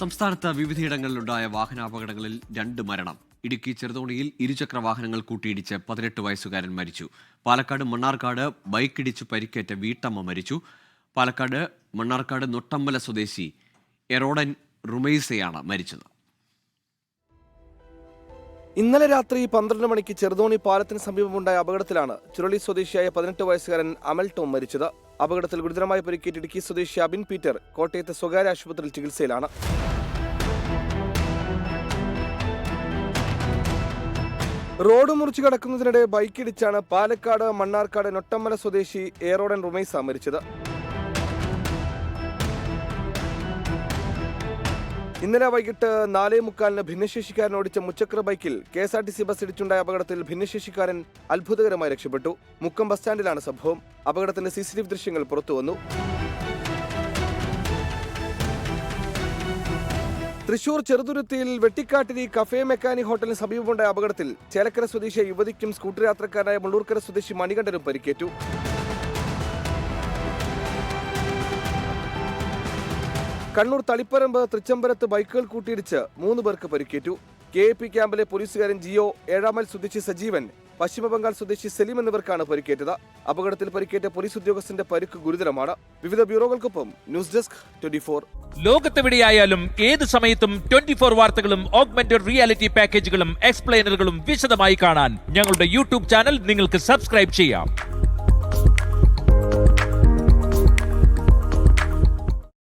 സംസ്ഥാനത്ത് വിവിധയിടങ്ങളിലുണ്ടായ വാഹനാപകടങ്ങളിൽ രണ്ട് മരണം. ഇടുക്കി ചെറുതോണിയിൽ ഇരുചക്ര വാഹനങ്ങൾ കൂട്ടിയിടിച്ച് പതിനെട്ട് വയസ്സുകാരൻ മരിച്ചു. പാലക്കാട് മണ്ണാർക്കാട് ബൈക്കിടിച്ച് പരിക്കേറ്റ വീട്ടമ്മ മരിച്ചു. പാലക്കാട് മണ്ണാർക്കാട് നൊട്ടമ്പല സ്വദേശി എറോഡൻ റുമൈസയാണ് മരിച്ചത്. ഇന്നലെ രാത്രി പന്ത്രണ്ട് മണിക്ക് ചെറുതോണി പാലത്തിന് സമീപമുണ്ടായ അപകടത്തിലാണ് ചുരുളി സ്വദേശിയായ പതിനെട്ട് വയസ്സുകാരൻ അമൽ ടോം മരിച്ചത്. അപകടത്തിൽ ഗുരുതരമായി പരിക്കേറ്റ് ഇടുക്കി സ്വദേശി അബിൻ പീറ്റർ കോട്ടയത്തെ സ്വകാര്യ ആശുപത്രിയിൽ ചികിത്സയിലാണ്. റോഡ് മുറിച്ചു കടക്കുന്നതിനിടെ ബൈക്കിടിച്ചാണ് പാലക്കാട് മണ്ണാർക്കാട് നൊട്ടമ്മല സ്വദേശി ഏറോഡൻ റുമൈസ മരിച്ചത് ഇന്നലെ വൈകിട്ട് നാലേ മുക്കാലിന് ഭിന്നശേഷിക്കാരൻ ഓടിച്ച മുച്ചക്ര ബൈക്കിൽ K S R T C bus ഇടിച്ചുണ്ടായ അപകടത്തിൽ ഭിന്നശേഷിക്കാരൻ അത്ഭുതകരമായി രക്ഷപ്പെട്ടു. മുക്കം ബസ് സ്റ്റാൻഡിലാണ് സംഭവം. അപകടത്തിന്റെ സി സി ടി വി ദൃശ്യങ്ങൾ പുറത്തുവന്നു തൃശൂർ ചെറുതുരുത്തിയിൽ വെട്ടിക്കാട്ടിരി കഫേ മെക്കാനി ഹോട്ടലിന് സമീപമുണ്ടായ അപകടത്തിൽ ചേലക്കര സ്വദേശിയായ യുവതിക്കും സ്കൂട്ടർ യാത്രക്കാരനായ മുള്ളൂർക്കര സ്വദേശി മണികണ്ഠനും പരിക്കേറ്റു. കണ്ണൂർ തളിപ്പറമ്പ് തൃച്ചംബരത്ത് ബൈക്കുകൾ കൂട്ടിയിടിച്ച് മൂന്ന് പേർക്ക് പരിക്കേറ്റു. കെ പി ക്യാമ്പിലെ പോലീസുകാരൻ ജിയോ ഏഴാമൽ സ്വദേശി സജീവൻ പശ്ചിമബംഗാൾ സ്വദേശി സലീം എന്നിവർക്കാണ് പരിക്കേറ്റത്. അപകടത്തിൽ പരിക്കേറ്റ പോലീസ് ഉദ്യോഗസ്ഥന്റെ പരിക്ക് ഗുരുതരമാണ്. വിവിധ ബ്യൂറോകൾക്കൊപ്പം ന്യൂസ് ഡെസ്ക് ട്വന്റി ഫോർ. ലോകത്തെവിടെയായാലും ഏത് സമയത്തും ട്വന്റി ഫോർ വാർത്തകളും ഓഗ്മെന്റഡ് റിയാലിറ്റി പാക്കേജുകളും എക്സ്പ്ലെയിനറുകളും വിശദമായി കാണാൻ ഞങ്ങളുടെ യൂട്യൂബ് ചാനൽ നിങ്ങൾക്ക് സബ്സ്ക്രൈബ് ചെയ്യാം.